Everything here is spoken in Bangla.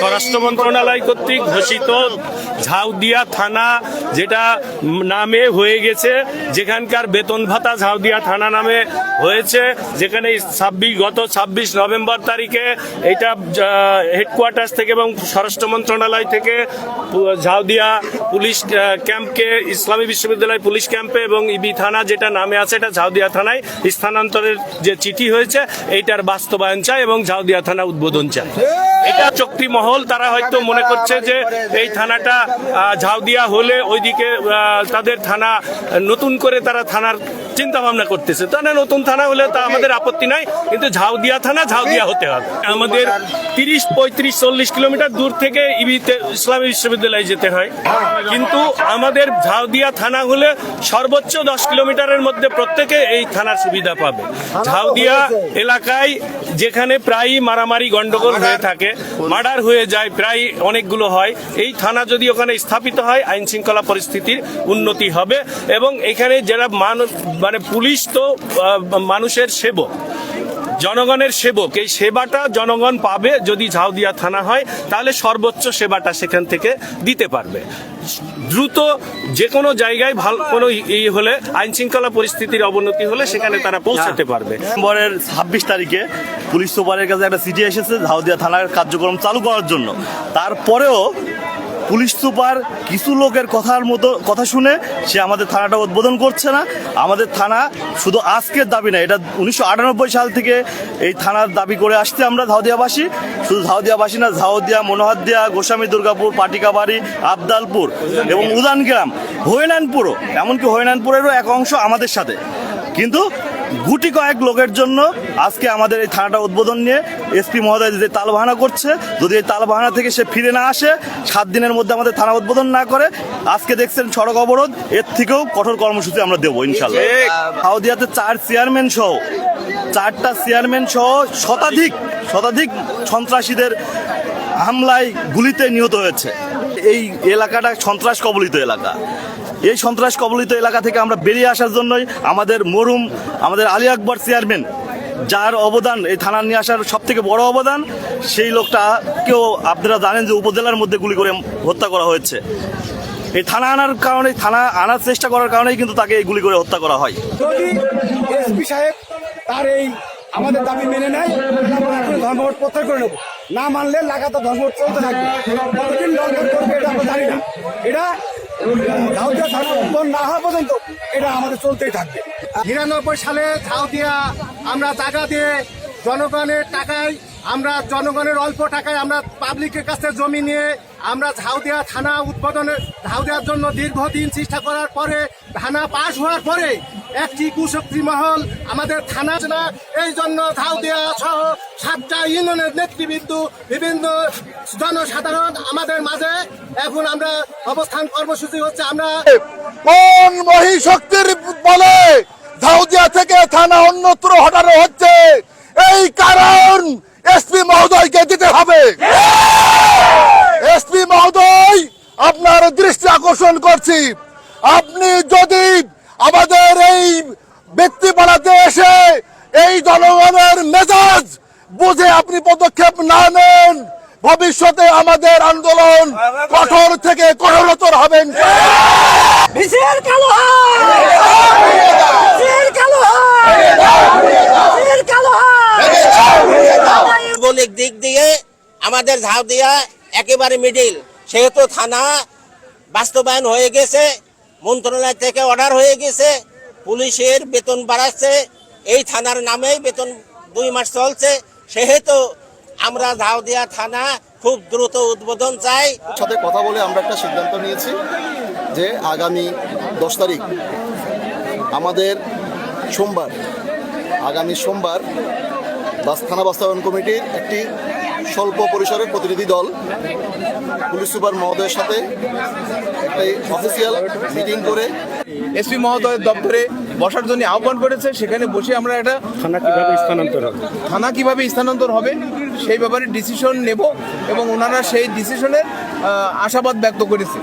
স্বরাষ্ট্র মন্ত্রণালয় কর্তৃক ঘোষিত ঝাউদিয়া থানা, যেটা নামে হয়ে গেছে, যেখানকার বেতন ভাতা ঝাউদিয়া থানা নামে হয়েছে, যেখানে ছাব্বিশ, গত ছাব্বিশ নভেম্বর তারিখে এটা হেডকোয়ার্টার থেকে এবং স্বরাষ্ট্র মন্ত্রণালয় থেকে ঝাউদিয়া পুলিশ ক্যাম্পকে, ইসলামী বিশ্ববিদ্যালয় পুলিশ ক্যাম্পে এবং ইবি থানা যেটা নামে আছে এটা ঝাউদিয়া থানায় স্থানান্তরের যে চিঠি হয়েছে, এইটার বাস্তবায়ন চায় এবং ঝাউদিয়া থানা উদ্বোধন চায়। এটা চক্তি মহল, তারা হয়তো মনে করছে যে এই থানাটা ঝাউদিয়া হলে ওইদিকে তাদের থানা, নতুন করে তারা থানার চিন্তা ভাবনা করতেছে তাহলে নতুন থানা হলে তা আমাদের আপত্তি নাই কিন্তু ঝাউদিয়া থানা ঝাউদিয়া হতে হবে। আমাদের তিরিশ পঁয়ত্রিশ চল্লিশ কিলোমিটার দূর থেকে ইবিতে ইসলামী বিশ্ববিদ্যালয়ে যেতে হয়। কিন্তু আমাদের ঝাউদিয়া থানা হলে সর্বোচ্চ দশ কিলোমিটারের মধ্যে প্রত্যেকে এই থানার সুবিধা পাবে। ঝাউদিয়া এলাকায় যেখানে প্রায়ই মারামারি গন্ডগোল হয়ে থাকে মার্ডার হয়ে যায় প্রায় অনেকগুলো হয়। এই থানা যদি ওখানে স্থাপিত হয় আইন শৃঙ্খলা পরিস্থিতির উন্নতি হবে এবং এখানে যারা মানুষ মানে পুলিশ তো মানুষের সেবক জনগণের সেবক এই সেবাটা জনগণ পাবে যদি ঝাউদিয়া থানা হয় তাহলে সর্বোচ্চ সেবাটা সেখান থেকে দিতে পারবে। দ্রুত যে কোনো জায়গায় ভালো কোনো ই হলে আইন শৃঙ্খলা পরিস্থিতির অবনতি হলে সেখানে তারা পৌঁছাতে পারবে। ডিসেম্বরের ছাব্বিশ তারিখে পুলিশ সুপারের কাছে একটা চিঠি এসেছে ঝাউদিয়া থানার কার্যক্রম চালু করার জন্য। তারপরেও পুলিশ সুপার কিছু লোকের কথার মতো কথা শুনে সে আমাদের থানাটা উদ্বোধন করছে না। আমাদের থানা শুধু আজকের দাবি না, এটা উনিশশো আটানব্বই সাল থেকে এই থানার দাবি করে আসছে আমরা ঝাউদিয়াবাসী শুধু ঝাউদিয়াবাসী না, ঝাউদিয়া, মনোহরদিয়া, গোস্বামী, দুর্গাপুর, পাটিকাবাড়ি, আবদালপুর এবং উদানগ্রাম, হরিনানপুরও, এমনকি হরিনানপুরেরও এক অংশ আমাদের সাথে। কিন্তু গুটি কয়েক লোকের জন্য আজকে আমাদের এই থানাটা উদ্বোধন নিয়ে এসপি মহোদয় যে তালবাহানা করছে যদি এই তালবাহানা থেকে সে ফিরে না আসে সাত দিনের মধ্যে আমাদের থানা উদ্বোধন না করে আজকে দেখছেন সড়ক অবরোধ এর থেকেও কঠোর কর্মসূচি আমরা দেবো ইনশাল্লাহ সাউদিয়াতে চার চেয়ারম্যান সহ চারটা চেয়ারম্যান সহ শতাধিক শতাধিক সন্ত্রাসীদের হামলায় গুলিতে নিহত হয়েছে। এই এলাকাটা সন্ত্রাস কবলিত এলাকা। এই সন্ত্রাস কবলিত এলাকা থেকে আমরা বেরিয়ে আসার জন্যই আমাদের মরুম আমাদের আলী আকবর চেয়ারম্যান যার অবদান এই থানা নিয়ে আসার সব থেকে বড় অবদান, সেই লোকটাকেও আপনারা জানেন যে উপজেলার মধ্যে গুলি করে হত্যা করা হয়েছে। এই থানা আনার কারণে, থানা আনার চেষ্টা করার কারণেই কিন্তু তাকে গুলি করে হত্যা করা হয়। যদি এসপি সাহেব তার এই আমাদের দাবি মেনে নেয় ধর্মঘট প্রত্যাহার করে নেব। না মানলে লাগাতার ধর্মঘট চলতে থাকবে। আমরা জানি এটা থানা উদ্বোধন না হওয়া পর্যন্ত এটা আমাদের চলতেই থাকবে। নিরানব্বই সালে ঝাউদিয়া আমরা টাকা দিয়ে জনগণের টাকায়, আমরা জনগণের অল্প টাকায় আমরা পাবলিকের কাছে জমি নিয়ে আমরা ঝাউদিয়া থানা উদ্বোধনের ঝাউদিয়ার জন্য দীর্ঘদিন চেষ্টা করার পরে থানা পাশ হওয়ার পরে একটি কুশক্তি মহল আমাদের থানা না এই জন্য ঝাউদিয়া সহ সাতটা ইউনিয়নের নেতৃবৃন্দ, বিভিন্ন জনসাধারণ আমাদের মাঝে। এখন আমরা অবস্থান কর্মসূচি হচ্ছে আমরা কোন মহিশক্তির বলে ধাউদিয়া থেকে থানা অন্যত্র হটানো হচ্ছে? এই কারণ এসপি মহোদয়কে দিতে হবে। এসপি মহোদয়, আপনার দৃষ্টি আকর্ষণ করছি। আপনি যদি আমাদের এই ব্যক্তি পাড়াতে এসে এই জনগণের মেজাজ বুঝে আপনি পদক্ষেপ না নেন ভবিষ্যতে আমাদের আন্দোলন কঠোর থেকে কঠোরতর হবেন। ভৌগোলিক দিক দিয়ে আমাদের ঝাউদিয়া একেবারে মিডিল। সেহেতু থানা বাস্তবায়ন হয়ে গেছে। মন্ত্রণালয় থেকে অর্ডার হয়ে গেছে, পুলিশের বেতন বাড়াচ্ছে, এই থানার নামেই বেতন দুই মাস চলছে। সেহেতু আমরা ঝাউদিয়া থানা খুব দ্রুত উদ্বোধন চাই। সাথে কথা বলে আমরা একটা সিদ্ধান্ত নিয়েছি যে আগামী দশ তারিখ, আমাদের সোমবার, আগামী সোমবার বাস থানা বাস্তবায়ন কমিটির একটি স্বল্প পরিসরের প্রতিনিধি দল। পুলিশ সুপার মহোদয়ের সাথে একটা অফিসিয়াল মিটিং করে এসপি মহোদয়ের দপ্তরে বসার জন্য আহ্বান করেছে। সেখানে বসে আমরা একটা থানা কীভাবে স্থানান্তর হবে? থানা কীভাবে স্থানান্তর হবে সেই ব্যাপারে ডিসিশন নেব এবং ওনারা সেই ডিসিশনের আশাবাদ ব্যক্ত করেছে।